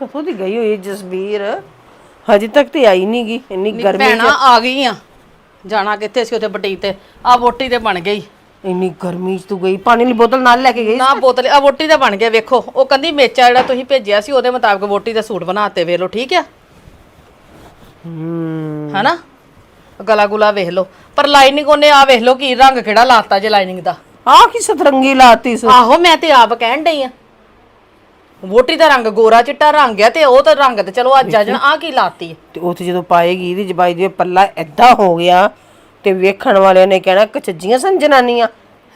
ਕਦੋਂ ਦੀ ਗਈ ਹੋਈ ਜਸਬੀਰ? ਹਜੇ ਤੱਕ ਤੇ ਆਈ ਨਹੀਂ ਗਈ ਇੰਨੀ ਨੀ ਗਰਮੀ ਭੈਣਾਂ ਆ ਗਈਆਂ ਜਾਣਾ ਕਿੱਥੇ ਸੀ ਉੱਥੇ ਬੁਟੀਕ ਤੇ? ਆ ਵੋਟੀ ਤੇ ਬਣ ਗਈ। ਇੰਨੀ ਗਰਮੀ ਚ ਤੂੰ ਗਈ ਪਾਣੀ ਦੀ ਬੋਤਲ ਨਾਲ ਲੈ ਕੇ ਗਈ ਨਾ ਬੋਤਲ ਆ ਵੋਟੀ ਦਾ ਬਣ ਗਿਆ ਵੇਖੋ। ਉਹ ਕਹਿੰਦੀ ਮੇਚਾ ਜਿਹੜਾ ਤੁਸੀਂ ਭੇਜਿਆ ਸੀ ਉਹਦੇ ਮੁਤਾਬਕ ਵੋਟੀ ਦਾ ਸੂਟ ਬਣਾਤੇ ਵੇਖ ਲਓ ਠੀਕ ਆ? ਹੂੰ। ਹਨਾ? ਗਲਾ ਗੁਲਾ ਵੇਖ ਲਓ। ਪਰ ਲਾਈਨਿੰਗ ਉਹਨੇ ਆ ਵੇਖ ਲਓ ਕੀ ਰੰਗ ਕਿਹੜਾ ਲਾਤਾ ਜੇ ਲਾਈਨਿੰਗ ਦਾ। ਆ ਕੀ ਸਤਰੰਗੀ ਲਾਤੀ ਸੋ। ਆਹੋ ਮੈਂ ਤੇ ਆਪ ਕਹਿਣ ਡਈ ਆ। ਵੋਟੀ ਦਾ ਰੰਗ ਗੋਰਾ ਚਿੱਟਾ ਰੰਗ ਆ ਤੇ ਉਹ ਤਾਂ ਰੰਗ ਤੇ ਚਲੋ ਅੱਜ ਆ ਜਾਣ ਆ ਕੀ ਲਾਤੀ? ਤੇ ਉੱਥੇ ਜਦੋਂ ਪਾਏਗੀ ਇਹਦੀ ਜਬਾਈ ਦੇ ਪੱਲਾ ਐਦਾਂ ਹੋ ਗਿਆ ਤੇ ਵੇਖਣ ਵਾਲਿਆਂ ਨੇ ਕਹਿਣਾ ਕਚੱਜੀਆਂ ਸਨ ਜਨਾਨੀਆਂ।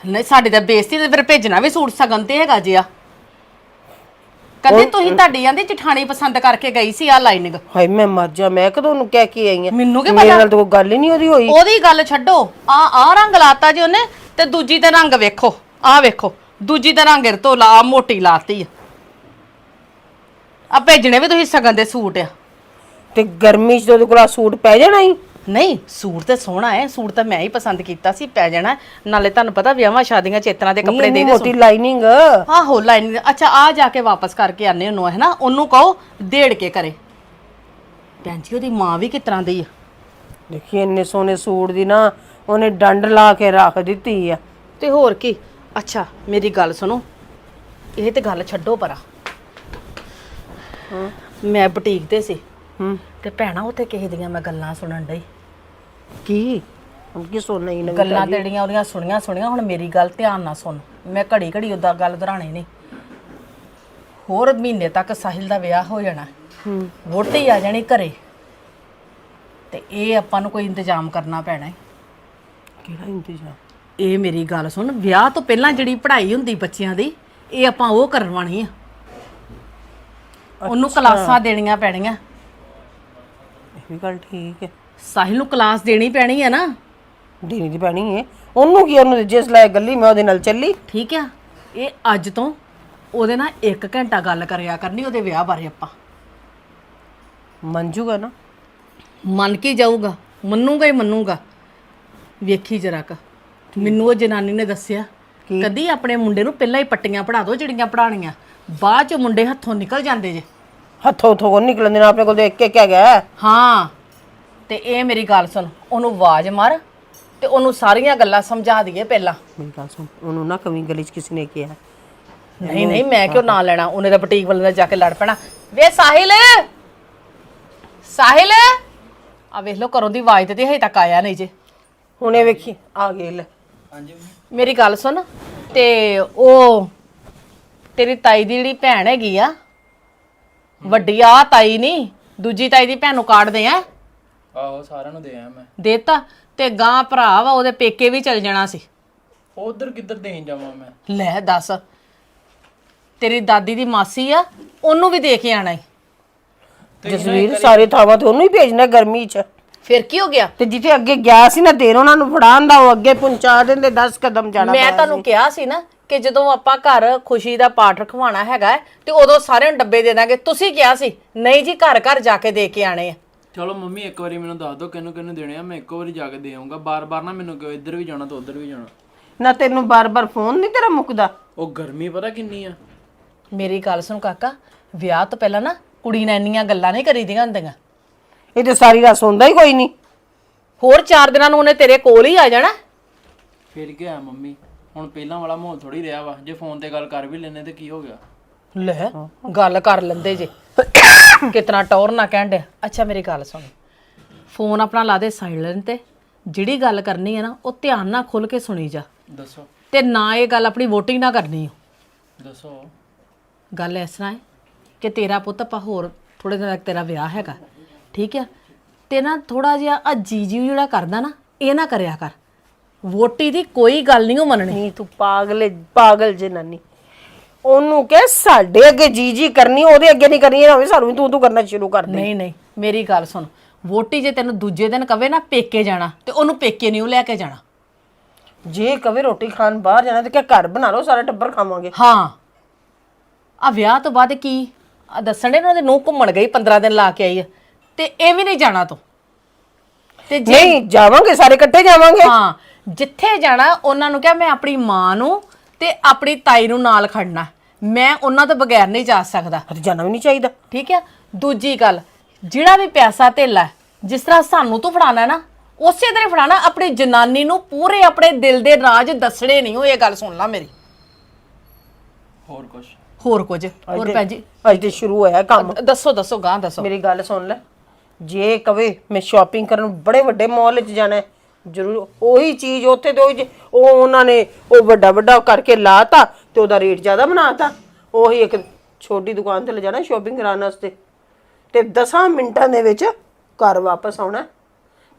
ਨਹੀਂ ਸਾਡੀ ਤਾਂ ਬੇਇੱਜ਼ਤੀ ਤੇ ਫਿਰ ਭੇਜਣਾ ਵੀ ਸੂਟ ਸਗਨ ਤੇ ਹੈਗਾ ਜਿਆ। ਕਹਿੰਦੇ ਤੁਸੀਂ ਤੁਹਾਡੀ ਆਂਦੀ ਜਠਾਣੀ ਪਸੰਦ ਕਰਕੇ ਗਈ ਸੀ ਆ ਲਾਈਨਿੰਗ? ਹਾਏ ਮੈਂ ਮਰ ਜਾ ਮੈਂ ਕਦੋਂ ਉਹਨੂੰ ਕਹਿ ਕੇ ਆਈ ਆ? ਮੈਨੂੰ ਕੀ ਮੇਰੇ ਨਾਲ ਤਾਂ ਕੋਈ ਗੱਲ ਹੀ ਨਹੀਂ ਉਹਦੀ ਹੋਈ। ਉਹਦੀ ਗੱਲ ਛੱਡੋ। ਆ ਆ ਰੰਗ ਲਾਤਾ ਜੀ ਉਹਨੇ ਤੇ ਦੂਜੀ ਤੇ ਰੰਗ ਵੇਖੋ। ਆ ਵੇਖੋ। ਦੂਜੀ ਤੇ ਰੰਗ ਤੋਂ ਲਾ ਮੋਟੀ ਲਾਤੀ। ਆ ਆ ਭੇਜਣੇ ਵੀ ਤੁਸੀਂ ਸਗਨ ਦੇ ਸੂਟ ਆ। ਤੇ ਗਰਮੀ ਚ ਉਹਦੇ ਕੋਲ ਆਹ ਸੂਟ ਪੈ ਜਾਣਾ ਹੀ ਨਹੀਂ ਸੂਟ ਤੇ ਸੋਹਣਾ ਹੈ ਸੂਟ ਤਾਂ ਮੈਂ ਹੀ ਪਸੰਦ ਕੀਤਾ ਸੀ ਪੈ ਜਾਣਾ। ਨਾਲੇ ਤੁਹਾਨੂੰ ਪਤਾ ਵਿਆਹਾਂ ਸ਼ਾਦੀਆਂ ਚੇਤਨਾ ਦੇ ਕੱਪੜੇ ਦੇ ਦੇ ਮੋਟੀ ਲਾਈਨਿੰਗ। ਆਹੋ ਲਾਈਨ ਅੱਛਾ ਆ ਜਾ ਕੇ ਵਾਪਸ ਕਰਕੇ ਆਨੇ ਉਹਨੂੰ ਹੈ ਨਾ? ਉਹਨੂੰ ਕਹੋ ਦੇੜ ਕੇ ਕਰੇ। ਭੈਣ ਜੀ ਉਹਦੀ ਮਾਂ ਵੀ ਕਿਸ ਤਰ੍ਹਾਂ ਦੀ ਆ। ਦੇਖੀ ਇੰਨੇ ਸੋਹਣੇ ਸੂਟ ਦੀ ਨਾ ਉਹਨੇ ਡੰਡ ਲਾ ਕੇ ਰੱਖ ਦਿੱਤੀ ਆ। ਤੇ ਹੋਰ ਕੀ? ਅੱਛਾ ਮੇਰੀ ਗੱਲ ਸੁਣੋ। ਇਹ ਤੇ ਗੱਲ ਛੱਡੋ ਪਰਾ। ਮੈਂ ਬੁਟੀਕ ਤੇ ਸੀ। ਹੂੰ। ਤੇ ਭੈਣਾ ਉੱਥੇ ਕਿਸੇ ਦੀਆਂ ਮੈਂ ਗੱਲਾਂ ਸੁਣਨ ਡਈ। ਕੀ? ਹੁਣ ਕੀ ਸੋਨਾ ਹੀ ਨਵੀਂ ਗੱਲਾਂ ਤੇੜੀਆਂ ਉਹਦੀਆਂ ਸੁਣੀਆਂ ਸੁਣੀਆਂ ਹੁਣ ਮੇਰੀ ਗੱਲ ਧਿਆਨ ਨਾਲ ਸੁਣ। ਮੈਂ ਘੜੀ ਘੜੀ ਉਹਦਾ ਗੱਲ ਦੁਹਰਾਣੀ ਨਹੀਂ ਹੋਰ ਮਹੀਨੇ ਤੱਕ ਸਾਹਿਲ ਦਾ ਵਿਆਹ ਹੋ ਜਾਣਾ। ਹੂੰ। ਵੋਟੀ ਆ ਜਾਣੀ ਘਰੇ। ਤੇ ਇਹ ਆਪਾਂ ਨੂੰ ਕੋਈ ਇੰਤਜ਼ਾਮ ਕਰਨਾ ਪੈਣਾ ਹੈ ਕਿਹੜਾ ਇੰਤਜ਼ਾਮ? ਇਹ ਮੇਰੀ ਗੱਲ ਸੁਣ। ਵਿਆਹ ਤੋਂ ਪਹਿਲਾਂ ਜਿਹੜੀ ਪੜ੍ਹਾਈ ਹੁੰਦੀ ਬੱਚਿਆਂ ਦੀ ਇਹ ਆਪਾਂ ਉਹ ਕਰਵਾਣੀ ਆ। ਉਹਨੂੰ ਕਲਾਸਾਂ ਦੇਣੀਆਂ ਪੈਣੀਆਂ। ਇਹ ਵੀ ਗੱਲ ਠੀਕ ਹੈ। ਸਾਹਿਲ ਨੂੰ ਕਲਾਸ ਦੇਣੀ ਪੈਣੀ ਹੈ ਨਾ। ਦੇਣੀ ਦੀ ਪੈਣੀ ਹੈ। ਉਹਨੂੰ ਕੀ ਉਹਨੂੰ ਜਿਸ ਲੈ ਗੱਲੀ ਮੈਂ ਉਹਦੇ ਨਾਲ ਚੱਲੀ। ਠੀਕ ਆ। ਇਹ ਅੱਜ ਤੋਂ ਉਹਦੇ ਨਾਲ 1 ਘੰਟਾ ਗੱਲ ਕਰਿਆ ਕਰਨੀ ਉਹਦੇ ਵਿਆਹ ਬਾਰੇ ਆਪਾਂ। ਮੰਨ ਜੂਗਾ ਨਾ। ਮੰਨ ਕੇ ਜਾਊਗਾ। ਮੰਨੂਗਾ ਹੀ ਮੰਨੂਗਾ। ਵੇਖੀ ਜਰਾ ਕ। ਮੈਨੂੰ ਉਹ ਜਨਾਨੀ ਨੇ ਦੱਸਿਆ ਕਦੀ ਆਪਣੇ ਮੁੰਡੇ ਨੂੰ ਪਹਿਲਾਂ ਹੀ ਪੱਟੀਆਂ ਪੜਾ ਦਿਓ ਜਿਹੜੀਆਂ ਪੜਾਣੀਆਂ ਬਾਅਦ ਚ ਮੁੰਡੇ ਹੱਥੋਂ ਨਿਕਲ ਜਾਂਦੇ ਜੇ। ਹੱਥੋਂ ਥੋਂ ਨਿਕਲਣ ਦੇਣਾ ਆਪਣੇ ਕੋਲ ਦੇਖ ਕੇ ਕਿਆ ਗਿਆ ਹਾਂ? ਤੇ ਇਹ ਮੇਰੀ ਗੱਲ ਸੁਣ ਉਹਨੂੰ ਆਵਾਜ਼ ਮਾਰ ਤੇ ਉਹਨੂੰ ਸਾਰੀਆਂ ਗੱਲਾਂ ਸਮਝਾ ਦਈਏ ਪਹਿਲਾਂ। ਮੇਰੀ ਗੱਲ ਸੁਣ ਉਹਨੂੰ ਨਾ ਕਵੀ ਗਲੀ ਚ ਕਿਸੇ ਨੇ ਕਿਹਾ। ਨਹੀਂ ਨਹੀਂ ਮੈਂ ਕਿਉਂ ਨਾਂ ਲੈਣਾ? ਉਹਨੇ ਤਾਂ ਬੁਟੀਕ ਵਾਲੇ ਨਾਲ ਜਾ ਕੇ ਲੜ ਪੈਣਾ। ਵੇ ਸਾਹਿਲ! ਸਾਹਿਲ! ਆ ਵੇਖ ਲੋ ਘਰੋਂ ਦੀ ਆਵਾਜ਼ ਤੇ ਹਜੇ ਤੱਕ ਆਇਆ ਨਹੀਂ ਜੇ। ਹੁਣੇ ਵੇਖੀ ਆ ਗਏ ਲੈ। ਮੇਰੀ ਗੱਲ ਸੁਣ ਤੇ ਉਹ ਤੇਰੀ ਤਾਈ ਦੀ ਜਿਹੜੀ ਭੈਣ ਹੈਗੀ ਆ ਵੱਡੀ ਆ ਤਾਈ ਨਹੀਂ ਦੂਜੀ ਤਾਈ ਦੀ ਭੈਣ ਨੂੰ ਕਾਰਡ ਦੇ ਆ। ਆਹੋ ਸਾਰਿਆਂ ਨੂੰ ਦੇ ਆਇਆ ਮੈਂ। ਦੇਤਾ ਤੇ ਗਾਂ ਭਰਾ ਵਾ ਉਹਦੇ ਪੇਕੇ ਵੀ ਚਲ ਜਾਣਾ ਸੀ। ਉਧਰ ਕਿੱਧਰ ਦੇਣ ਜਾਵਾਂ ਮੈਂ? ਲੈ ਦੱਸ ਤੇਰੀ ਦਾਦੀ ਦੀ ਮਾਸੀ ਆ ਉਹਨੂੰ ਵੀ ਦੇ ਕੇ ਆਣਾ ਈ। ਜਸਵੀਰ ਸਾਰੇ ਥਾਵਾਂ ਤੇ ਉਹਨੂੰ ਹੀ ਭੇਜਣਾ ਗਰਮੀ ਚ। ਫਿਰ ਕੀ ਹੋ ਗਿਆ? ਤੇ ਜਿੱਥੇ ਅੱਗੇ ਗਿਆ ਸੀ ਨਾ ਦੇਰ ਉਹਨਾਂ ਨੂੰ ਫੜਾਉਣ ਦਾ ਉਹ ਅੱਗੇ ਪਹੁੰਚਾ ਦਿੰਦੇ 10 ਕਦਮ ਜਾਣਾ ਮੈਂ ਤੁਹਾਨੂੰ ਕਿਹਾ ਸੀ ਨਾ ਕਿ ਜਦੋਂ ਆਪਾਂ ਘਰ ਖੁਸ਼ੀ ਦਾ ਪਾਠ ਰਖਵਾਉਣਾ ਹੈਗਾ ਤੇ ਉਦੋਂ ਸਾਰਿਆਂ ਨੂੰ ਡੱਬੇ ਦੇ ਦਾਂਗੇ। ਤੁਸੀਂ ਕਿਹਾ ਸੀ ਨਹੀਂ ਜੀ ਘਰ ਘਰ ਜਾ ਕੇ ਦੇ ਕੇ ਆਣੇ ਆ। ਚਲੋ ਮੰਮੀ ਇੱਕ ਵਾਰੀ ਮੈਨੂੰ ਦੱਸ ਦਿਓ ਕਿਹਨੂੰ ਕਿਹਨੂੰ ਦੇਣੇ ਆ। ਮੈਂ ਇੱਕੋ ਵਾਰੀ ਜਾ ਕੇ ਦੇ ਆਉਂਗਾ ਬਾਰ-ਬਾਰ ਨਾ ਮੈਨੂੰ ਕਿਉਂ ਇੱਧਰ ਵੀ ਜਾਣਾ ਤੇ ਉੱਧਰ ਵੀ ਜਾਣਾ। ਨਾ ਤੈਨੂੰ ਬਾਰ-ਬਾਰ ਫੋਨ ਨਹੀਂ ਤੇਰਾ ਮੁੱਕਦਾ? ਉਹ ਗਰਮੀ ਪਤਾ ਕਿੰਨੀ ਆ। ਮੇਰੀ ਗੱਲ ਸੁਣ ਕਾਕਾ ਵਿਆਹ ਤੋਂ ਪਹਿਲਾਂ ਨਾ ਕੁੜੀ ਨਾਲ ਇੰਨੀਆਂ ਗੱਲਾਂ ਨਹੀਂ ਕਰੀਦੀਆਂ ਹੁੰਦੀਆਂ। ਇਹ ਤੇ ਸਾਰੀ ਰਾਤ ਸੌਂਦਾ ਹੀ ਕੋਈ ਨਹੀਂ। ਹੋਰ 4 ਦਿਨਾਂ ਨੂੰ ਉਹਨੇ ਤੇਰੇ ਕੋਲ ਹੀ ਆ ਜਾਣਾ। ਫਿਰ ਕੀ ਆ ਮੰਮੀ? ਹੁਣ ਪਹਿਲਾਂ ਵਾਲਾ ਮਾਹੌਲ ਥੋੜੀ ਰਿਹਾ ਵਾ ਜੇ ਫੋਨ ਤੇ ਗੱਲ ਕਰ ਵੀ ਲੈਨੇ ਤੇ ਕੀ ਹੋ ਗਿਆ? ਲੈ ਗੱਲ ਕਰ ਲੈਂਦੇ ਜੇ। ਕਿਤਨਾ ਟੌਰ ਨਾ ਕਹਿੰਦੇ ਅੱਛਾ ਮੇਰੀ ਗੱਲ ਸੁਣ। ਫੋਨ ਆਪਣਾ ਲਾ ਦੇ ਸਾਇਲੈਂਟ ਤੇ। ਜਿਹੜੀ ਗੱਲ ਕਰਨੀ ਹੈ ਨਾ ਉਹ ਧਿਆਨ ਨਾਲ ਖੁੱਲ ਕੇ ਸੁਣੀ ਜਾ। ਦੱਸੋ। ਤੇ ਨਾ ਇਹ ਗੱਲ ਆਪਣੀ ਵੋਟਿੰਗ ਨਾ ਕਰਨੀ ਓ। ਦੱਸੋ। ਗੱਲ ਇਸ ਤਰ੍ਹਾਂ ਹੈ ਕਿ ਤੇਰਾ ਪੁੱਤ ਆਪਾਂ ਹੋਰ ਥੋੜੇ ਦਿਨ ਤੱਕ ਤੇਰਾ ਵਿਆਹ ਹੈਗਾ। ਠੀਕ ਹੈ ਤੇ ਨਾ ਥੋੜਾ ਜਿਹਾ ਆ ਜੀਜੀ ਜਿਹੜਾ ਕਰਦਾ ਨਾ ਇਹ ਨਾ ਕਰਿਆ ਕਰ। ਵੋਟੀ ਦੀ ਕੋਈ ਗੱਲ ਨਹੀਂ ਉਹ ਮੰਨਣੀ। ਨਹੀਂ ਤੂੰ ਪਾਗਲੇ ਪਾਗਲ ਜਨਾਨੀ ਉਹਨੂੰ ਕਹਿ ਸਾਡੇ ਅੱਗੇ ਜੀ ਜੀ ਕਰਨੀ ਉਹਦੇ ਅੱਗੇ ਨਹੀਂ ਕਰਨੀ ਨਾ ਹੋਵੇ ਸਾਨੂੰ ਵੀ ਤੂੰ ਤੂੰ ਕਰਨਾ ਸ਼ੁਰੂ ਕਰ ਦੇ। ਨਹੀਂ ਨਹੀਂ ਮੇਰੀ ਗੱਲ ਸੁਣ। ਵੋਟੀ ਜੇ ਤੈਨੂੰ ਦੂਜੇ ਦਿਨ ਕਵੇ ਨਾ ਪੇਕੇ ਜਾਣਾ ਤੇ ਉਹਨੂੰ ਪੇਕੇ ਨਹੀਂ ਉਹ ਲੈ ਕੇ ਜਾਣਾ। ਜੇ ਕਵੇ ਰੋਟੀ ਖਾਣ ਬਾਹਰ ਜਾਣਾ ਤੇ ਕਿਆ ਘਰ ਬਣਾ ਲਓ ਸਾਰਾ ਟੱਬਰ ਖਾਵਾਂਗੇ। ਹਾਂ। ਆ ਵਿਆਹ ਤੋਂ ਬਾਅਦ ਕੀ? ਆ ਦੱਸਣ ਦੇ ਨਾ ਉਹਦੇ ਨੂੰ ਘੁੰਮਣ ਗਈ 15 ਦਿਨ ਲਾ ਕੇ ਆਈ ਆ। ਤੇ ਇਹ ਵੀ ਨਹੀਂ ਜਾਣਾ ਤੂੰ। ਤੇ ਜੇ ਨਹੀਂ ਜਾਵਾਂਗੇ ਸਾਰੇ ਇਕੱਠੇ ਜਾਵਾਂਗੇ। ਹਾਂ। ਜਿੱਥੇ ਜਾਣਾ ਉਹਨਾਂ ਨੂੰ ਕਿਹਾ ਮੈਂ ਆਪਣੀ ਮਾਂ ਨੂੰ ਤੇ ਆਪਣੀ ਤਾਈ ਨੂੰ ਨਾਲ ਖੜਨਾ। ਮੈਂ ਉਹਨਾਂ ਤੋਂ ਬਗੈਰ ਨਹੀਂ ਜਾ ਸਕਦਾ। ਅਤੇ ਜਾਣਾ ਵੀ ਨਹੀਂ ਚਾਹੀਦਾ। ਠੀਕ ਹੈ ਦੂਜੀ ਗੱਲ ਜਿਹੜਾ ਵੀ ਪੈਸਾ ਧੇਲਾ ਜਿਸ ਤਰ੍ਹਾਂ ਸਾਨੂੰ ਤੂੰ ਫੜਾਣਾ ਨਾ ਉਸੇ ਤਰ੍ਹਾਂ ਫੜਾਣਾ ਆਪਣੀ ਜਨਾਨੀ ਨੂੰ ਪੂਰੇ ਆਪਣੇ ਦਿਲ ਦੇ ਰਾਜ ਦੱਸਣੇ ਨਹੀਂ ਉਹ ਇਹ ਗੱਲ ਸੁਣ ਲੈ ਮੇਰੀ। ਹੋਰ ਕੁਛ? ਹੋਰ ਕੁਝ? ਹੋਰ ਭੈਣ ਜੀ? ਅੱਜ ਤੇ ਸ਼ੁਰੂ ਹੋਇਆ ਕੰਮ। ਦੱਸੋ ਦੱਸੋ ਗਾਂ ਦੱਸੋ। ਮੇਰੀ ਗੱਲ ਸੁਣ ਲੈ। ਜੇ ਕਵੇ ਮੈਂ ਸ਼ਾਪਿੰਗ ਕਰਨ ਬੜੇ ਵੱਡੇ ਮਾਲ ਵਿੱਚ ਜਾਣਾ ਹੈ ਜ਼ਰੂਰ ਉਹੀ ਚੀਜ਼ ਉੱਥੇ ਤੇ ਉਹੀ ਉਹਨਾਂ ਨੇ ਉਹ ਵੱਡਾ ਵੱਡਾ ਕਰਕੇ ਲਾਤਾ ਤੇ ਉਹਦਾ ਰੇਟ ਜ਼ਿਆਦਾ ਬਣਾਤਾ। ਉਹੀ ਇੱਕ ਛੋਟੀ ਦੁਕਾਨ ਤੇ ਲੈ ਜਾਣਾ ਸ਼ਾਪਿੰਗ ਕਰਾਉਣ ਵਾਸਤੇ। ਤੇ 10 ਮਿੰਟਾਂ ਦੇ ਵਿੱਚ ਘਰ ਵਾਪਸ ਆਉਣਾ।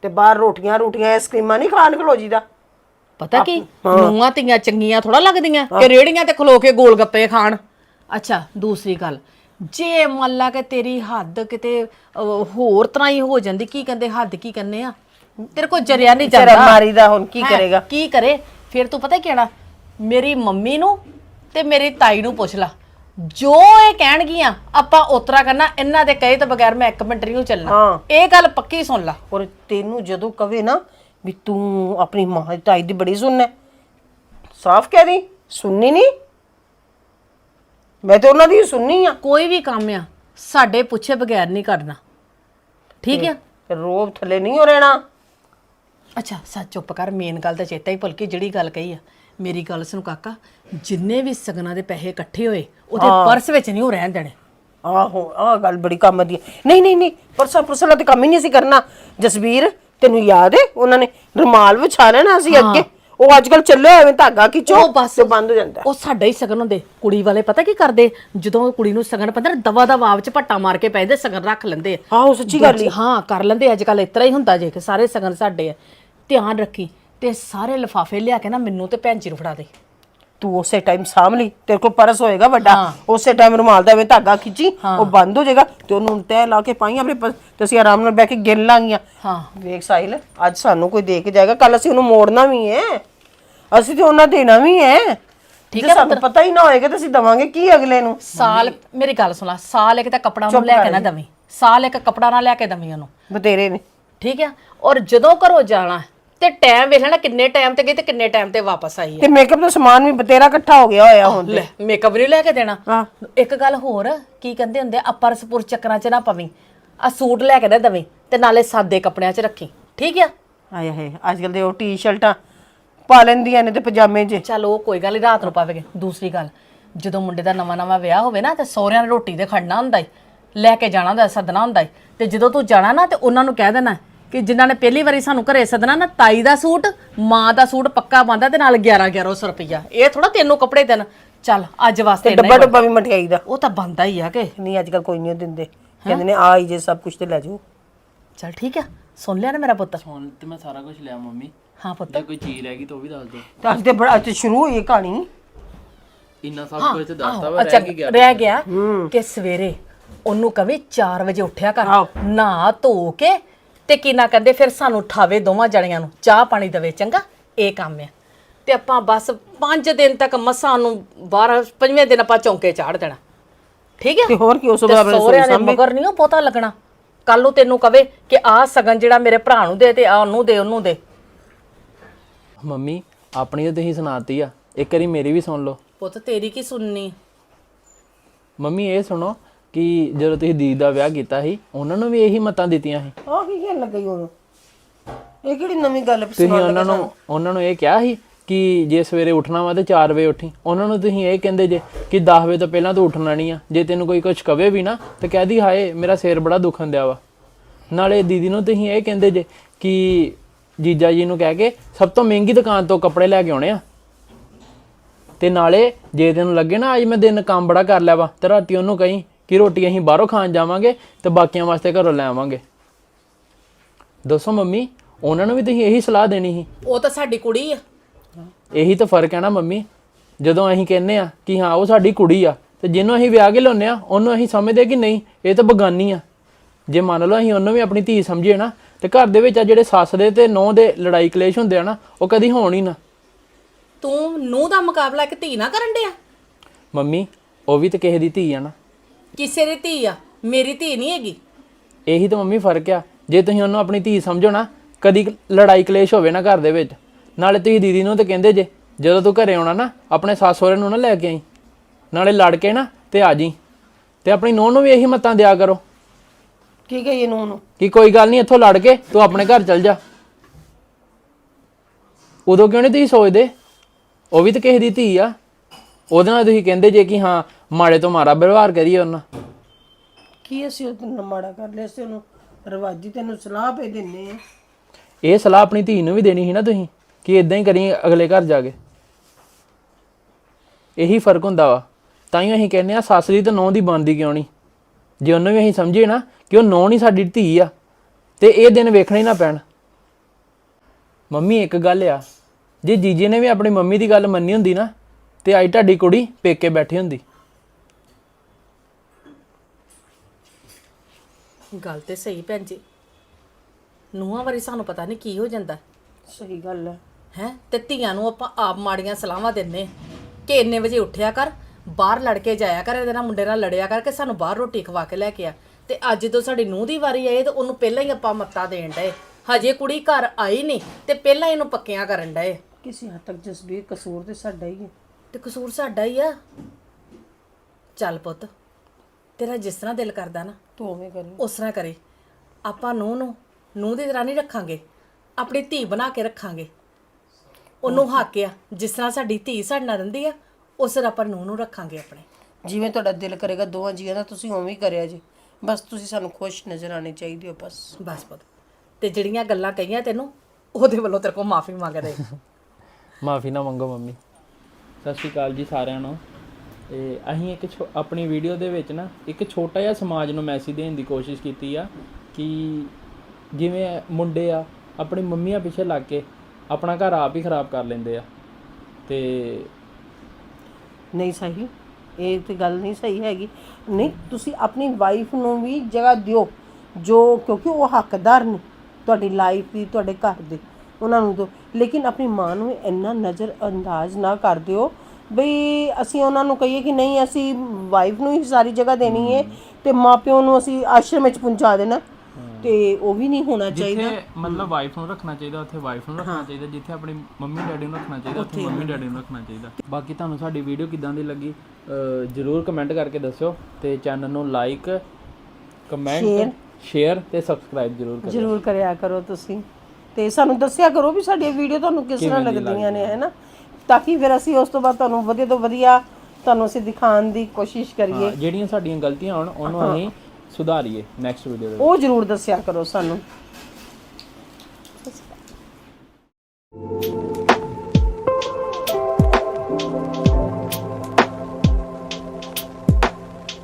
ਤੇ ਬਾਹਰ ਰੋਟੀਆਂ ਰੋਟੀਆਂ ਆਈਸਕ੍ਰੀਮਾਂ ਨਹੀਂ ਖਾਣ ਖਲੋ ਜੀ ਦਾ। ਪਤਾ ਕੀ? ਨੂੰਹਾਂ ਧੀਆਂ ਚੰਗੀਆਂ ਥੋੜਾ ਲੱਗਦੀਆਂ ਕਿ ਰੇੜੀਆਂ ਤੇ ਖਲੋ ਕੇ ਗੋਲ ਗੱਪੇ ਖਾਣ। ਅੱਛਾ ਦੂਸਰੀ ਗੱਲ। ਜੇ ਮੰਨ ਲਾ ਕਿ ਤੇਰੀ ਹੱਦ ਕਿਤੇ ਅਹ, ਹੋਰ ਤਰ੍ਹਾਂ ਹੀ ਹੋ ਜਾਂਦੀ ਕੀ ਕਹਿੰਦੇ? ਹੱਦ ਕੀ ਕਹਿੰਦੇ ਆ? ਤੇਰੇ ਕੋਲ ਜਰਿਆ ਨਹੀਂ ਤੇਰਾ ਜਾਂਦਾ। ਮਾਰੀ ਦਾ ਹੁਣ ਕੀ ਹੈਂ, ਕਰੇਗਾ? ਕੀ ਕਰੇ? ਫਿਰ ਤੂੰ ਪਤਾ ਕੀ ਕਹਿਣਾ? ਮੇਰੀ ਮੰਮੀ ਨੂੰ ਤੇ ਮੇਰੀ ਤਾਈ ਨੂੰ ਪੁੱਛ ਲੈ। ਜੋ ਇਹ ਕਹਿਣਗੀਆਂ ਆਪਾਂ ਉਤਰਾ ਕਰਨਾ। ਇਹਨਾਂ ਦੇ ਕਹੇ ਤੋਂ ਬਗੈਰ ਮੈਂ ਇੱਕ ਮਿੰਟ ਨਹੀਂ ਚੱਲਣਾ। ਹਾਂ। ਇਹ ਗੱਲ ਪੱਕੀ ਸੁਣ ਲੈ। ਔਰ ਤੈਨੂੰ ਜਦੋਂ ਕਵੇ ਨਾ ਵੀ ਤੂੰ ਆਪਣੀ ਮਾਂ ਦੀ ਤਾਈ ਦੀ ਬੜੀ ਸੁਣਨਾ। ਸਾਫ਼ ਕਹਿ ਦੀ ਸੁਣਨੀ ਨਹੀਂ। ਮੈਂ ਤੇ ਉਹਨਾਂ ਦੀ ਸੁਣਨੀ ਆ। ਕੋਈ ਵੀ ਕੰਮ ਆ ਸਾਡੇ ਪੁੱਛੇ ਬਗੈਰ ਨਹੀਂ ਕਰਨਾ। ਠੀਕ ਆ? ਰੋਬ ਥੱਲੇ ਨਹੀਂ ਹੋ ਰਹਿਣਾ। ਅੱਛਾ ਸੱਚ ਚੁੱਪ ਕਰ ਮੇਨ ਗੱਲ ਤਾਂ ਚੇਤਾ ਹੀ ਭੁੱਲ ਗਈ ਜਿਹੜੀ ਗੱਲ ਕਹੀ ਆ। ਮੇਰੀ ਗੱਲ ਸੁਣ ਕਾਕਾ ਜਿੰਨੇ ਵੀ ਸਗਨਾਂ ਦੇ ਪੈਸੇ ਇਕੱਠੇ ਹੋਏ ਉਹਦੇ ਪਰਸ ਵਿੱਚ ਨਹੀਂ ਉਹ ਰਹਿਣ ਦੇਣੇ। ਆਹੋ ਆਹ ਗੱਲ ਬੜੀ ਕੰਮ ਦੀ ਹੈ ਨਹੀਂ ਨਹੀਂ ਨਹੀਂ ਪਰਸਾ ਪਰਸਲਾ ਤੇ ਕੰਮ ਹੀ ਨਹੀਂ ਸੀ ਕਰਨਾ। ਜਸਵੀਰ ਤੈਨੂੰ ਯਾਦ ਹੈ ਉਹਨਾਂ ਨੇ ਰੁਮਾਲ ਵਿਛਾ ਲੈਣਾ ਸੀ ਅੱਗੇ। ਉਹ ਅੱਜ ਕੱਲ ਚੱਲੇ ਹੋਏ ਧਾਗਾ ਖਿੱਚੋ ਉਹ ਬਸ। ਤੇ ਬੰਦ ਹੋ ਜਾਂਦਾ। ਉਹ ਸਾਡਾ ਹੀ ਸਗਨ ਹੁੰਦੇ। ਕੁੜੀ ਵਾਲੇ ਪਤਾ ਕੀ ਕਰਦੇ? ਜਦੋਂ ਕੁੜੀ ਨੂੰ ਸਗਨ ਪੈਂਦਾ ਨਾ, ਦਵਾ ਦਵਾ ਆਪ ਚ ਭੱਟਾ ਮਾਰ ਕੇ ਪੈਦੇ ਸਗਨ ਰੱਖ ਲੈਂਦੇ ਆ। ਆਹੋ ਸੱਚੀ ਗੱਲ ਬੱਚੇ- ਹਾਂ ਕਰ ਲੈਂਦੇ। ਅੱਜ ਕੱਲ ਇਤਰਾ ਹੀ ਹੁੰਦਾ ਜੇ ਕਿ ਸਾਰੇ ਸਗਨ ਸਾਡੇ ਆ। ਧਿਆਨ ਰੱਖੀ ਤੇ ਸਾਰੇ ਲਫਾਫੇ ਲਿਆ ਕੇ ਨਾ ਮੈਨੂੰ ਤੇ ਭੈਣ ਜੀ ਨੂੰ ਫੜਾ ਦੇ। ਤੂੰ ਉਸੇ ਟਾਈਮ ਸਾਂਭ ਲਈ। ਤੇਰੇ ਕੋਲ ਪਰਸ ਹੋਏਗਾ ਵੱਡਾ। ਉਸੇ ਟਾਈਮ ਰੁਮਾਲ ਦਾ ਐਵੇਂ ਧਾਗਾ ਖਿੱਚੀ ਉਹ ਬੰਦ ਹੋ ਜਾਏਗਾ ਤੇ ਉਹਨੂੰ ਤੈ ਲਾ ਕੇ ਪਾਈ ਆਪਣੇ ਪਰਸ ਤੇ ਅਸੀਂ ਆਰਾਮ ਨਾਲ ਬਹਿ ਕੇ ਗਿਣ ਲਾਂਗੀਆਂ। ਹਾਂ। ਵੇਖ ਸਾਹਿਲ ਅੱਜ ਸਾਨੂੰ ਕੋਈ ਦੇ ਕੇ ਜਾਏਗਾ। ਕੱਲ ਅਸੀਂ ਉਹਨੂੰ ਮੋੜਨਾ ਵੀ ਹੈ ਅਸੀਂ ਤੇ ਉਹਨਾਂ ਦੇਣਾ ਵੀ ਹੈ ਠੀਕ ਹੈ ਸਾਨੂੰ ਪਤਾ ਹੀ ਨਾ ਹੋਏਗਾ ਤੇ ਅਸੀਂ ਦਵਾਂਗੇ ਕੀ ਅਗਲੇ ਨੂੰ? ਸਾਲ ਮੇਰੀ ਗੱਲ ਸੁਣ ਸਾਲ ਇੱਕ ਤਾਂ ਕਪੜਾ ਉਹਨੂੰ ਲੈ ਕੇ ਨਾ ਦਵੀਂ। ਸਾਲ ਇੱਕ ਕਪੜਾ ਨਾ ਲੈ ਕੇ ਦਵੀਂ ਉਹਨੂੰ। ਬਤੇਰੇ ਨੇ। ਠੀਕ ਆ ਔਰ ਜਦੋਂ ਘਰੋਂ ਜਾਣਾ ਤੇ ਟਾਈਮ ਵੇਖ ਲੈਣਾ ਕਿੰਨੇ ਟਾਈਮ ਤੇ ਗਈ ਤੇ ਕਿੰਨੇ ਟਾਈਮ ਤੇ ਵਾਪਸ ਆਈ ਹੈ ਤੇ ਮੇਕਅਪ ਦਾ ਸਮਾਨ ਵੀ ਬਤੇਰਾ ਇਕੱਠਾ ਹੋ ਗਿਆ ਹੋਇਆ ਹੁਣ ਲੈ ਮੇਕਅਪ ਨਹੀਂ ਲੈ ਕੇ ਦੇਣਾ। ਹਾਂ। ਇੱਕ ਗੱਲ ਹੋਰ ਕੀ ਕਹਿੰਦੇ ਹੁੰਦੇ ਆ ਪਰਸਪੁਰ ਚੱਕਰਾਂ 'ਚ ਨਾ ਪਵੀਂ। ਆ ਸੂਟ ਲੈ ਕੇ ਨਾ ਦਵੀਂ ਤੇ ਨਾਲੇ ਸਾਦੇ ਕੱਪੜਿਆਂ 'ਚ ਰੱਖੀ। ਠੀਕ ਆ? ਆਏ ਹਾਏ ਅੱਜ ਕੱਲ ਦੇ ਉਹ ਟੀ-ਸ਼ਰਟਾਂ ਪਾ ਲੈਂਦੀਆਂ ਨੇ ਤੇ ਪਜਾਮੇ 'ਚ ਚਲ ਉਹ ਕੋਈ ਗੱਲ ਨਹੀਂ ਰਾਤ ਨੂੰ ਪਾਵੇਗੇ। ਦੂਸਰੀ ਗੱਲ ਜਦੋਂ ਮੁੰਡੇ ਦਾ ਨਵਾਂ ਨਵਾਂ ਵਿਆਹ ਹੋਵੇ ਨਾ ਤੇ ਸਹੁਰਿਆਂ ਨੇ ਰੋਟੀ ਦੇ ਖੜਨਾ ਹੁੰਦਾ ਈ। ਲੈ ਕੇ ਜਾਣਾ ਹੁੰਦਾ ਸੱਦਣਾ ਹੁੰਦਾ ਈ। ਤੇ ਜਦੋਂ ਤੂੰ ਜਾਣਾ ਨਾ ਤੇ ਉਹਨਾਂ ਨੂੰ ਕਹਿ ਦੇਣਾ ਕਿ ਜਿਨ੍ਹਾਂ ਨੇ ਪਹਿਲੀ ਵਾਰੀ ਸਾਨੂੰ ਘਰੇ ਸੱਦਣਾ ਨਾ ਤਾਈ ਦਾ ਸੂਟ ਮਾਂ ਦਾ ਸੂਟ ਪੱਕਾ ਬੰਦਾ ਤੇ ਨਾਲ 11 1100 ਰੁਪਈਆ। ਇਹ ਥੋੜਾ ਤੈਨੂੰ ਕੱਪੜੇ ਦੇਣ। ਚੱਲ ਅੱਜ ਵਾਸਤੇ ਇੰਨਾ ਹੀ ਡੱਬਾ ਡੱਬਾ ਵੀ ਮਠਿਆਈ ਦਾ। ਉਹ ਤਾਂ ਬੰਦਾ ਹੀ ਆ ਕਿ। ਨਹੀਂ ਅੱਜ ਕੱਲ ਕੋਈ ਨਹੀਂ ਦਿੰਦੇ। ਕਹਿੰਦੇ ਨੇ ਆ ਹੀ ਜੇ ਸਭ ਕੁਝ ਤੇ ਲੈ ਜਾਓ। ਚਲ ਠੀਕ ਆ। ਸੁਣ ਲਿਆ ਨਾ ਮੇਰਾ ਪੁੱਤ। ਹੁਣ ਤੇ ਮੈਂ ਸਾਰਾ ਕੁਝ ਲਿਆ ਮੰਮੀ। ਹਾਂ ਪੁੱਤ। ਜੇ ਕੋਈ ਚੀਜ਼ ਰਹਿ ਗਈ ਤਾਂ ਉਹ ਵੀ ਦੱਸ ਦਿਓ। ਤੇ ਅੱਜ ਤੇ ਬੜਾ ਅੱਜ ਸ਼ੁਰੂ ਹੋਈ ਹੈ ਕਹਾਣੀ। ਇੰਨਾ ਸਭ ਕੁਝ ਤੇ ਦੱਸਤਾ ਵਾ ਰਹਿ ਕੀ ਗਿਆ? ਰਹਿ ਗਿਆ ਕਿ ਸਵੇਰੇ ਉਹਨੂੰ ਕਵੀ 4 ਵਜੇ ਉੱਠਿਆ ਕਰ ਆਹੋ। ਨਹਾ ਧੋ ਕੇ ਤੇ ਕੀ ਨਾ ਕਹਿੰਦੇ ਫਿਰ ਸਾਨੂੰ ਠਾਵੇ ਦੋਵਾਂ ਜਣੀਆਂ ਨੂੰ। ਚਾਹ ਪਾਣੀ ਦੇਵੇ ਚੰਗਾ? ਇਹ ਕੰਮ ਆ। ਤੇ ਆਪਾਂ ਬਸ 5 ਦਿਨ ਤੱਕ ਮਸਾਂ ਨੂੰ 12 ਪੰਜਵੇਂ ਦਿਨ ਆਪਾਂ ਚੌਂਕੇ ਚਾੜ ਦੇਣਾ। ਠੀਕ ਹੈ ਤੇ ਹੋਰ ਕੀ ਉਸ ਤੋਂ ਤੇ ਬਾਅਦ ਸਹੁਰਿਆਂ ਨੇ ਮਗਰ ਨਹੀਂ ਉਹ ਪਤਾ ਲੱਗਣਾ। ਕੱਲ ਨੂੰ ਤੈਨੂੰ ਕਵੇ ਕਿ ਆਹ ਸਗਨ ਜਿਹੜਾ ਮੇਰੇ ਭਰਾ ਨੂੰ ਦੇ ਤੇ ਆ ਉਹਨੂੰ ਦੇ ਉਹਨੂੰ ਦੇ। ਮੰਮੀ ਆਪਣੀ ਤਾਂ ਤੁਸੀਂ ਸੁਣਾਤੀ ਆ। ਇੱਕ ਵਾਰੀ ਮੇਰੀ ਵੀ ਸੁਣ ਲਓ। ਪੁੱਤ ਤੇਰੀ ਕੀ ਸੁਣਨੀ? ਮੰਮੀ ਇਹ ਸੁਣੋ ਕਿ ਜਦੋਂ ਤੁਸੀਂ ਦੀਦੀ ਦਾ ਵਿਆਹ ਕੀਤਾ ਸੀ ਉਹਨਾਂ ਨੂੰ ਵੀ ਇਹੀ ਮਤਾਂ ਦਿੱਤੀਆਂ ਸੀ? ਆ ਕੀ ਕਹਿਣ ਲੱਗੀ ਉਹਨੂੰ ਇਹ ਕਿਹੜੀ ਨਵੀਂ ਗੱਲ ਤੁਸੀਂ ਉਹਨਾਂ ਨੂੰ ਉਹਨਾਂ ਨੂੰ ਇਹ ਕਿਹਾ ਸੀ ਕਿ ਜੇ ਸਵੇਰੇ ਉੱਠਣਾ ਵਾ ਤੇ 4 ਵਜੇ ਉੱਠੀ। ਉਹਨਾਂ ਨੂੰ ਤੁਸੀਂ ਇਹ ਕਹਿੰਦੇ ਜੇ ਕਿ 10 ਵਜੇ ਤੋਂ ਪਹਿਲਾਂ ਤੂੰ ਉੱਠਣਾ ਨਹੀਂ ਆ। ਜੇ ਤੈਨੂੰ ਕੋਈ ਕੁਝ ਕਵੇ ਵੀ ਨਾ ਤੇ ਕਹਿ ਦੀ ਹਾਏ ਮੇਰਾ ਸਿਰ ਬੜਾ ਦੁਖਣ ਦਿਆ ਵਾ। ਨਾਲੇ ਦੀਦੀ ਨੂੰ ਤੁਸੀਂ ਇਹ ਕਹਿੰਦੇ ਜੇ ਕਿ ਜੀਜਾ ਜੀ ਨੂੰ ਕਹਿ ਕੇ ਸਭ ਤੋਂ ਮਹਿੰਗੀ ਦੁਕਾਨ ਤੋਂ ਕੱਪੜੇ ਲੈ ਕੇ ਆਉਣੇ ਆ। ਤੇ ਨਾਲੇ ਜੇ ਤੈਨੂੰ ਲੱਗੇ ਨਾ ਅੱਜ ਮੈਂ ਦਿਨ ਕੰਮ ਬੜਾ ਕਰ ਲਿਆ ਵਾ ਤੇ ਰਾਤੀ ਉਹਨੂੰ ਕਹੀਂ ਕਿ ਰੋਟੀ ਅਸੀਂ ਬਾਹਰੋਂ ਖਾਣ ਜਾਵਾਂਗੇ ਤੇ ਬਾਕੀਆਂ ਵਾਸਤੇ ਘਰੋਂ ਲੈ ਆਵਾਂਗੇ। ਦੱਸੋ ਮੰਮੀ ਉਹਨਾਂ ਨੂੰ ਵੀ ਤੁਸੀਂ ਇਹੀ ਸਲਾਹ ਦੇਣੀ ਸੀ? ਉਹ ਤਾਂ ਸਾਡੀ ਕੁੜੀ ਆ। ਇਹੀ ਤਾਂ ਫ਼ਰਕ ਹੈ ਨਾ ਮੰਮੀ ਜਦੋਂ ਅਸੀਂ ਕਹਿੰਨੇ ਆ ਕਿ ਹਾਂ ਉਹ ਸਾਡੀ ਕੁੜੀ ਆ ਤੇ ਜਿਹਨੂੰ ਅਸੀਂ ਵਿਆਹ ਕੇ ਲਿਆਉਂਦੇ ਆ ਉਹਨੂੰ ਅਸੀਂ ਸਮਝਦੇ ਕਿ ਨਹੀਂ ਇਹ ਤਾਂ ਬਗਾਨੀ ਆ। ਜੇ ਮੰਨ ਲਓ ਅਸੀਂ ਉਹਨੂੰ ਵੀ ਆਪਣੀ ਧੀ ਸਮਝੀਏ ਨਾ ਤੇ ਘਰ ਦੇ ਵਿੱਚ ਆ ਜਿਹੜੇ ਸੱਸ ਦੇ ਤੇ ਨੂੰਹ ਦੇ ਲੜਾਈ ਕਲੇਸ਼ ਹੁੰਦੇ ਆ ਨਾ ਉਹ ਕਦੀ ਹੋਣ ਹੀ ਨਾ। ਤੂੰ ਨੂੰ ਦਾ ਮੁਕਾਬਲਾ ਇੱਕ ਧੀ ਨਾ ਕਰਨ ਡਿਆ? ਮੰਮੀ ਉਹ ਵੀ ਤਾਂ ਕਿਸੇ ਦੀ ਧੀ ਆ ਨਾ। ਕਿਸੇ ਦੀ ਧੀ ਆ ਮੇਰੀ ਧੀ ਨਹੀਂ ਹੈਗੀ। ਇਹੀ ਤਾਂ ਮੰਮੀ ਫ਼ਰਕ ਆ। ਜੇ ਤੁਸੀਂ ਉਹਨੂੰ ਆਪਣੀ ਧੀ ਸਮਝੋ ਨਾ ਕਦੀ ਲੜਾਈ ਕਲੇਸ਼ ਹੋਵੇ ਨਾ ਘਰ ਦੇ ਵਿੱਚ ਨਾਲੇ ਤੁਸੀਂ ਦੀਦੀ ਨੂੰ ਤਾਂ ਕਹਿੰਦੇ ਜੇ ਜਦੋਂ ਤੂੰ ਘਰੇ ਆਉਣਾ ਨਾ ਆਪਣੇ ਸੱਸ ਸਹੁਰੇ ਨੂੰ ਨਾ ਲੈ ਕੇ ਆਈ ਨਾਲੇ ਲੜ ਕੇ ਨਾ ਤੇ ਆ ਜੀ। ਤੇ ਆਪਣੀ ਨੂੰਹ ਨੂੰ ਵੀ ਇਹੀ ਮਤਾਂ ਦਿਆ ਕਰੋ। ਕੀ ਕਹੀਏ ਨੂੰ ਨੂੰ। ਕਿ ਕੋਈ ਗੱਲ ਨਹੀਂ ਇੱਥੋਂ ਲੜ ਕੇ ਤੂੰ ਆਪਣੇ ਘਰ ਚਲ ਜਾ। ਉਦੋਂ ਕਿਉਂ ਨਹੀਂ ਤੁਸੀਂ ਸੋਚਦੇ? ਉਹ ਵੀ ਤਾਂ ਕਿਸੇ ਦੀ ਧੀ ਆ। ਉਹਦੇ ਨਾਲ ਤੁਸੀਂ ਕਹਿੰਦੇ ਜੇ ਕਿ ਹਾਂ ਮਾੜੇ ਤੋਂ ਮਾੜਾ ਵਿਵਹਾਰ ਕਰੀਏ ਉਹਨਾਂ। ਕੀ ਅਸੀਂ ਉਹਨੂੰ ਮਾੜਾ ਕਰ ਲਿਆ ਅਸੀਂ ਉਹਨੂੰ ਰਵਾਜੀ ਤੈਨੂੰ ਸਲਾਹ ਪੇ ਦਿੰਨੇ ਆ। ਇਹ ਸਲਾਹ ਆਪਣੀ ਧੀ ਨੂੰ ਵੀ ਦੇਣੀ ਸੀ ਨਾ ਤੁਸੀਂ ਕਿ ਇਦਾਂ ਹੀ ਕਰੀ ਅਗਲੇ ਘਰ ਜਾ ਕੇ। ਇਹੀ ਫ਼ਰਕ ਹੁੰਦਾ ਵਾ। ਤਾਂ ਹੀ ਅਸੀਂ ਕਹਿੰਦੇ ਆ ਸੱਸ ਦੀ ਤਾਂ ਨੌਂ ਦੀ ਬਣਦੀ ਕਿਉਂ ਨਹੀਂ? ਜੇ ਉਹਨੂੰ ਵੀ ਅਸੀਂ ਸਮਝੀਏ ਨਾ ਕਿ ਉਹ ਨੌਂ ਨਹੀਂ ਸਾਡੀ ਧੀ ਆ ਤੇ ਇਹ ਦਿਨ ਵੇਖਣੇ ਨਾ ਪੈਣ। ਮੰਮੀ ਇੱਕ ਗੱਲ ਆ। ਜੇ ਜੀਜੇ ਨੇ ਵੀ ਆਪਣੀ ਮੰਮੀ ਦੀ ਗੱਲ ਮੰਨੀ ਹੁੰਦੀ ਨਾ ਤੇ ਅੱਜ ਤੁਹਾਡੀ ਕੁੜੀ ਪੇਕੇ ਬੈਠੀ ਹੁੰਦੀ। ਗੱਲ ਤੇ ਸਹੀ ਭੈਣ ਜੀ। ਨੂੰਹਾਂ ਵਾਰੀ ਸਾਨੂੰ ਪਤਾ ਨਹੀਂ ਕੀ ਹੋ ਜਾਂਦਾ। ਸਹੀ ਗੱਲ ਹੈ। ਹੈ? ਤੇ ਧੀਆਂ ਨੂੰ ਆਪਾਂ ਆਪ ਮਾੜੀਆਂ ਸਲਾਹਾਂ ਦਿੰਨੇ ਕਿ ਇੰਨੇ ਵਜੇ ਉੱਠਿਆ ਕਰ ਬਾਹਰ ਲੜ ਕੇ ਜਾਇਆ ਕਰ ਇਹਦੇ ਨਾਲ ਮੁੰਡੇ ਨਾਲ ਲੜਿਆ ਕਰ ਕਿ ਸਾਨੂੰ ਬਾਹਰ ਰੋਟੀ ਖਵਾ ਕੇ ਲੈ ਕੇ ਆ। ਤੇ ਅੱਜ ਜਦੋਂ ਸਾਡੀ ਨੂੰਹ ਦੀ ਵਾਰੀ ਆਏ ਤੇ ਉਹਨੂੰ ਪਹਿਲਾਂ ਹੀ ਆਪਾਂ ਮੱਤਾ ਦੇਣ ਡਏ। ਹਜੇ ਕੁੜੀ ਘਰ ਆਈ ਨਹੀਂ ਤੇ ਪਹਿਲਾਂ ਇਹਨੂੰ ਪੱਕਿਆਂ ਕਰਨ ਡਏ। ਕਿਸੇ ਹੱਦ ਤੱਕ ਜਸਬੀਰ ਕਸੂਰ ਤੇ ਸਾਡਾ ਹੀ ਹੈ। ਤੇ ਕਸੂਰ ਸਾਡਾ ਹੀ ਆ। ਚੱਲ ਪੁੱਤ। ਤੇਰਾ ਜਿਸ ਤਰ੍ਹਾਂ ਦਿਲ ਕਰਦਾ ਨਾ ਤੂੰ ਉਵੇਂ ਕਰੀ। ਉਸ ਤਰ੍ਹਾਂ ਕਰੇ। ਆਪਾਂ ਨੂੰਹ ਨੂੰ ਨੂੰਹ ਦੀ ਤਰ੍ਹਾਂ ਨਹੀਂ ਰੱਖਾਂਗੇ ਆਪਣੀ ਧੀ ਬਣਾ ਕੇ ਰੱਖਾਂਗੇ। ਉਹਨੂੰ ਹੱਕ ਆ ਜਿਸ ਤਰ੍ਹਾਂ ਸਾਡੀ ਧੀ ਸਾਡੇ ਨਾਲ ਰਹਿੰਦੀ ਆ ਉਸ ਤਰ੍ਹਾਂ ਆਪਾਂ ਨੂੰਹ ਨੂੰ ਰੱਖਾਂਗੇ ਆਪਣੇ। ਜਿਵੇਂ ਤੁਹਾਡਾ ਦਿਲ ਕਰੇਗਾ ਦੋਵਾਂ ਜੀਆਂ ਦਾ ਤੁਸੀਂ ਉਵੇਂ ਹੀ ਕਰਿਆ ਜੀ। ਬਸ ਤੁਸੀਂ ਸਾਨੂੰ ਖੁਸ਼ ਨਜ਼ਰ ਆਣੇ ਚਾਹੀਦੇ ਹੋ ਬਸ। ਬਸ ਪੁੱਤ। ਤੇ ਜਿਹੜੀਆਂ ਗੱਲਾਂ ਕਹੀਆਂ ਤੈਨੂੰ ਉਹਦੇ ਵੱਲੋਂ ਤੇਰੇ ਕੋਲ ਮਾਫੀ ਮੰਗਦੇ। ਮਾਫੀ ਨਾ ਮੰਗੋ ਮੰਮੀ। ਸਤਿ ਸ਼੍ਰੀ ਅਕਾਲ ਜੀ ਸਾਰਿਆਂ ਨੂੰ। ਤੇ ਅਸੀਂ ਇੱਕ ਛੋ- ਆਪਣੀ ਵੀਡੀਓ ਦੇ ਵਿੱਚ ਨਾ ਇੱਕ ਛੋਟਾ ਜਿਹਾ ਸਮਾਜ ਨੂੰ ਮੈਸੇਜ ਦੇਣ ਦੀ ਕੋਸ਼ਿਸ਼ ਕੀਤੀ ਆ ਕਿ ਜਿਵੇਂ ਮੁੰਡੇ ਆ, ਆਪਣੀ ਮੰਮੀਆਂ ਪਿੱਛੇ ਲੱਗ ਕੇ ਆਪਣਾ ਘਰ ਆਪ ਹੀ ਖਰਾਬ ਕਰ ਲੈਂਦੇ ਆ। ਤੇ ਨਹੀਂ ਸਹੀ, ਇਹ ਤੇ ਗੱਲ ਨਹੀਂ ਸਹੀ ਹੈਗੀ। ਨਹੀਂ, ਤੁਸੀਂ ਆਪਣੀ ਵਾਈਫ ਨੂੰ ਵੀ ਜਗ੍ਹਾ ਦਿਓ, ਜੋ ਕਿਉਂਕਿ ਉਹ ਹੱਕਦਾਰ ਨੇ, ਤੁਹਾਡੀ ਲਾਈਫ ਦੀ, ਤੁਹਾਡੇ ਘਰ ਦੇ, ਉਹਨਾਂ ਨੂੰ ਦਿਓ। ਲੇਕਿਨ ਆਪਣੀ ਮਾਂ ਨੂੰ ਇੰਨਾ ਨਜ਼ਰ ਅੰਦਾਜ਼ ਨਾ ਕਰ ਦਿਓ ਬਈ ਅਸੀਂ ਉਹਨਾਂ ਨੂੰ ਕਹੀਏ ਕਿ ਨਹੀਂ ਅਸੀਂ ਵਾਈਫ ਨੂੰ ਹੀ ਸਾਰੀ ਜਗ੍ਹਾ ਦੇਣੀ ਹੈ ਤੇ ਮਾਪਿਓ ਨੂੰ ਅਸੀਂ ਆਸ਼ਰਮ ਵਿੱਚ ਪਹੁੰਚਾ ਦੇਣਾ। ਤੇ ਉਹ ਵੀ ਨਹੀਂ ਹੋਣਾ ਚਾਹੀਦਾ। ਜਿੱਥੇ ਮਤਲਬ ਵਾਈਫ ਨੂੰ ਰੱਖਣਾ ਚਾਹੀਦਾ ਉੱਥੇ ਵਾਈਫ ਨੂੰ ਰੱਖਣਾ ਚਾਹੀਦਾ ਜਿੱਥੇ ਆਪਣੀ ਮੰਮੀ ਡੈਡੀ ਨੂੰ ਰੱਖਣਾ ਚਾਹੀਦਾ ਉੱਥੇ ਮੰਮੀ ਡੈਡੀ ਨੂੰ ਰੱਖਣਾ ਚਾਹੀਦਾ। ਬਾਕੀ ਤੁਹਾਨੂੰ ਸਾਡੀ ਵੀਡੀਓ ਕਿਦਾਂ ਦੀ ਲੱਗੀ ਜਰੂਰ ਕਮੈਂਟ ਕਰਕੇ ਦੱਸਿਓ ਤੇ ਚੈਨਲ ਨੂੰ ਲਾਈਕ ਕਮੈਂਟ ਸ਼ੇਅਰ ਤੇ ਸਬਸਕ੍ਰਾਈਬ ਜਰੂਰ ਕਰੋ ਜ਼ਰੂਰ ਕਰਿਆ ਕਰੋ ਤੁਸੀਂ। ਤੇ ਸਾਨੂੰ ਦੱਸਿਆ ਕਰੋ ਵੀ ਸਾਡੀਆਂ ਵੀਡੀਓ ਤੁਹਾਨੂੰ ਕਿਸ ਤਰ੍ਹਾਂ ਲੱਗਦੀਆਂ ਨੇ ਹੈਨਾ ਤਾਂ ਕਿ ਫਿਰ ਅਸੀਂ ਉਸ ਤੋਂ ਬਾਅਦ ਤੁਹਾਨੂੰ ਵਧੀਆ ਤੋਂ ਵਧੀਆ ਤੁਹਾਨੂੰ ਅਸੀਂ ਦਿਖਾਉਣ ਦੀ ਕੋਸ਼ਿਸ਼ ਕਰੀਏ। ਹਾਂ, ਜਿਹੜੀਆਂ ਸਾਡੀਆਂ ਗਲਤੀਆਂ ਹੋਣ ਉਹਨੂੰ ਅਸੀਂ ਸੁਧਾਰੀਏ ਨੈਕਸਟ ਵੀਡੀਓ ਦੇ ਵਿੱਚ। ਉਹ ਜ਼ਰੂਰ ਦੱਸਿਆ ਕਰੋ ਸਾਨੂੰ।